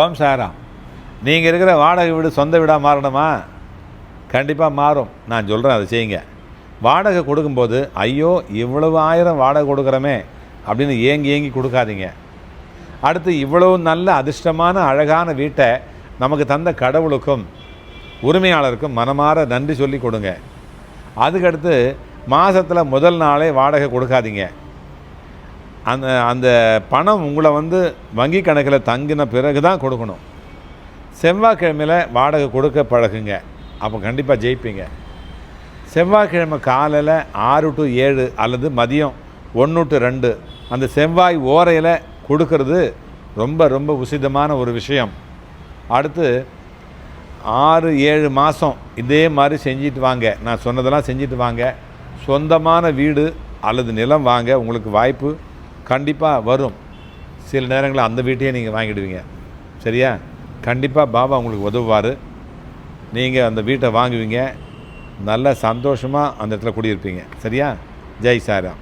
ஓம் சாராம். நீங்கள் இருக்கிற வாடகை வீடு சொந்த வீடாக மாறணுமா? கண்டிப்பாக மாறும். நான் சொல்கிறேன் அதை செய்யுங்க. வாடகை கொடுக்கும்போது ஐயோ இவ்வளவு ஆயிரம் வாடகை கொடுக்குறோமே அப்படின்னு ஏங்கி ஏங்கி கொடுக்காதீங்க. அடுத்து இவ்வளவு நல்ல அதிர்ஷ்டமான அழகான வீட்டை நமக்கு தந்த கடவுளுக்கும் உரிமையாளருக்கும் மனமாற நன்றி சொல்லி கொடுங்க. அதுக்கடுத்து மாதத்தில் முதல் நாளே வாடகை கொடுக்காதீங்க. அந்த அந்த பணம் உங்களை வந்து வங்கி கணக்கில் தங்கின பிறகு தான் கொடுக்கணும். செவ்வாய்க்கிழமையில் வாடகை கொடுக்க பழகுங்க. அப்போ கண்டிப்பாக ஜெயிப்பீங்க. செவ்வாய்க்கிழமை காலையில் ஆறு டு ஏழு அல்லது மதியம் ஒன்று டு ரெண்டு அந்த செவ்வாய் ஓரையில் கொடுக்கறது ரொம்ப ரொம்ப உசிதமான ஒரு விஷயம். அடுத்து ஆறு ஏழு மாதம் இதே மாதிரி செஞ்சுட்டு வாங்க. நான் சொன்னதெல்லாம் செஞ்சுட்டு வாங்க. சொந்தமான வீடு அல்லது நிலம் வாங்க. உங்களுக்கு வாய்ப்பு கண்டிப்பாக வரும். சில நேரங்களில் அந்த வீட்டையே நீங்கள் வாங்கிடுவீங்க. சரியா? கண்டிப்பாக பாபா உங்களுக்கு உதவுவார். நீங்கள் அந்த வீட்டை வாங்குவீங்க. நல்ல சந்தோஷமாக அந்த இடத்துல குடியிருப்பீங்க. சரியா? ஜெய் சாராம்